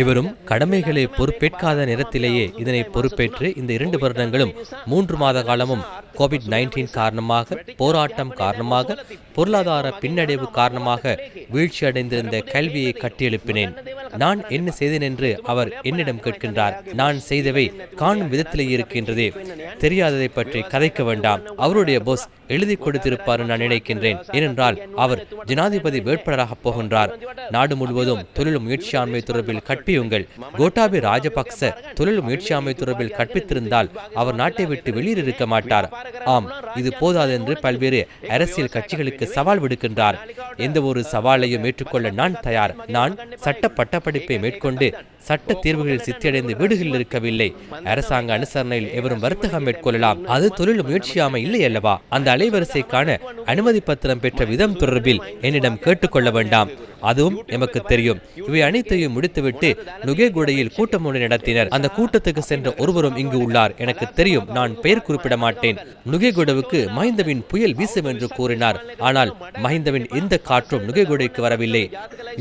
இவரும் கடமைகளை பொறுப்பேற்காத நேரத்திலேயே இதனை பொறுப்பேற்று இந்த இரண்டு வருடங்களும் மூன்று மாத காலமும் கோவிட் நைன்டீன் காரணமாக போராட்டம் காரணமாக பொருளாதார பின்னடைவு காரணமாக வீழ்ச்சியடைந்திருந்த கல்வியை கட்டியெழுப்பினேன். நான் என்ன செய்தேன் என்று அவர் என்னிடம் கேட்கின்றார். நான் செய்தவை காணும் விதத்திலேயே இருக்கின்றதே. தெரியாததை பற்றி கதைக்க வேண்டாம். அவருடைய போஸ் எழுதி கொடுத்திருப்பார் நான் நினைக்கின்றேன். ஏனென்றால் அவர் ஜனாதிபதி வேட்பாளராக போகின்றார். நாடு முழுவதும் தொழில் முயற்சியாண்மை தொடர்பில் கற்பியுங்கள். கோட்டாபி ராஜபக்ச தொழில் முயற்சியாண்மை தொடர்பில் கற்பித்திருந்தால் அவர் நாட்டை விட்டு வெளியில் இருக்க மாட்டார். ஆம் இது போதாது என்று பல்வேறு அரசியல் கட்சிகளுக்கு சவால் விடுக்கின்றார். எந்த ஒரு சவாலையும் ஏற்றுக்கொள்ள நான் தயார். நான் சட்ட பட்டப்படிப்பை மேற்கொண்டு சட்ட தீர்வுகளில் சித்தியடைந்து வீடுகளில் இருக்கவில்லை. அரசாங்க அனுசரணையில் எவரும் வர்த்தகம் மேற்கொள்ளலாம். அது தொழில் முயற்சியாமை இல்லை அல்லவா? அந்த அலைவரிசைக்கான அனுமதி பத்திரம் பெற்ற விதம் தொடர்பில் என்னிடம் கேட்டுக்கொள்ள வேண்டாம். அதுவும் எமக்கு தெரியும். இவை அனைத்தையும் முடித்துவிட்டு நுகேகுடையில் கூட்டம் ஒன்று நடத்தினர். அந்த கூட்டத்துக்கு சென்ற ஒருவரும் இங்கு உள்ளார். எனக்கு தெரியும் நான் பெயர் குறிப்பிட மாட்டேன் நுகேகுடவுக்கு மஹிந்தவின் புயல் வீசும் என்று கூறினார். ஆனால் மஹிந்தவின் எந்த காற்றும் நுகேகுடைக்கு வரவில்லை.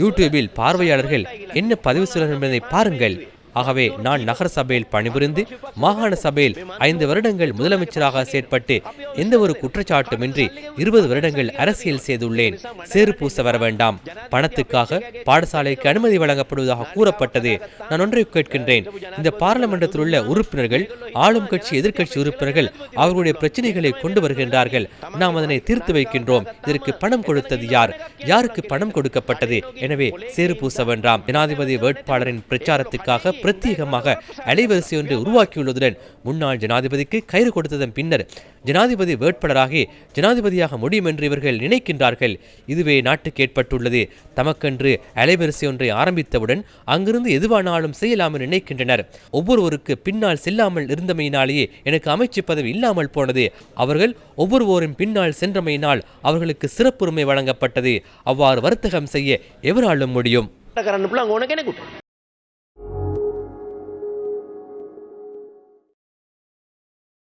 யூடியூபில் பார்வையாளர்கள் என்ன பதிவு செய்கிறார்கள் என்பதை பாருங்கள். ஆகவே நான் நகர சபையில் பணிபுரிந்து மாகாண சபையில் ஐந்து வருடங்கள் முதலமைச்சராக செயற்பட்டு எந்த ஒரு குற்றச்சாட்டுமின்றி இருபது வருடங்கள் அரசியல் செய்துள்ளேன். சேறு பூச வர வேண்டாம். பணத்துக்காக பாடசாலைக்கு அனுமதி வழங்கப்படுவதாக கூறப்பட்டது. நான் ஒன்றை கேட்கின்றேன். இந்த பாராளுமன்றத்தில் உள்ள உறுப்பினர்கள் ஆளும் கட்சி எதிர்க்கட்சி உறுப்பினர்கள் அவர்களுடைய பிரச்சனைகளை கொண்டு வருகின்றார்கள். நாம் அதனை தீர்த்து வைக்கின்றோம். இதற்கு பணம் கொடுத்தது யார்? யாருக்கு பணம் கொடுக்கப்பட்டது? எனவே சேறு பூச வேண்டாம். ஜனாதிபதி வேட்பாளரின் பிரச்சாரத்துக்காக பிரத்யேகமாக அலைவரிசை ஒன்றை உருவாக்கியுள்ளதுடன் முன்னாள் ஜனாதிபதிக்கு கயிறு கொடுத்ததன் பின்னர் ஜனாதிபதி வேட்பாளராகி ஜனாதிபதியாக முடியும் என்று இவர்கள் நினைக்கின்றார்கள். இதுவே நாட்டுக்கு ஏற்பட்டுள்ளது. தமக்கென்று அலைவரிசை ஒன்றை ஆரம்பித்தவுடன் அங்கிருந்து எதுவானாலும் செய்யலாம் என்று நினைக்கின்றனர். ஒவ்வொருவருக்கு பின்னால் செல்லாமல் இருந்தமையினாலேயே எனக்கு அமைச்சு பதவி இல்லாமல் போனது. அவர்கள் ஒவ்வொருவரின் பின்னால் சென்றமையினால் அவர்களுக்கு சிறப்புரிமை வழங்கப்பட்டது. அவ்வாறு வர்த்தகம் செய்ய எவராலும் முடியும்.